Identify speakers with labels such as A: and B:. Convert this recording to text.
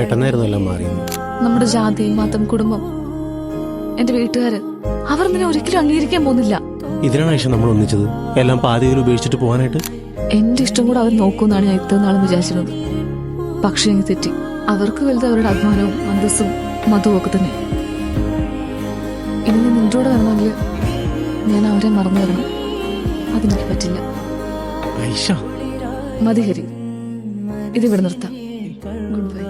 A: പെട്ടെന്നായിരുന്നു എല്ലാം മാറിയത്
B: നമ്മുടെ ജാതി മതം കുടുംബം. എന്റെ വീട്ടുകാര് അവർ നിന്നെ ഒരിക്കലും അംഗീകരിക്കാൻ പോകുന്നില്ല.
A: ഇതിനാണ് ഐഷ നമ്മൾ ഒന്നിച്ചത്? എല്ലാം പാതിയിൽ ഉപേക്ഷിച്ചിട്ട് പോകാനായിട്ട്?
B: എന്റെ ഇഷ്ടം കൂടെ അവർ നോക്കുമെന്നാണ് ഞാൻ ഇത്ര നാളും വിചാരിച്ചിരുന്നത്. പക്ഷേ എനിക്ക് തെറ്റി. അവർക്ക് വലുത് അവരുടെ അഭിമാനവും അന്തസ്സും മതവും ഒക്കെ തന്നെ. ഇനി നിന്റെ കൂടെ വരണമെങ്കിൽ ഞാൻ അവരെ മറന്നു വരണം. അതെനിക്ക് പറ്റില്ല.
A: ഐഷ
B: മതി ഹരി. ഇതിവിടെ നിർത്താം. Good bye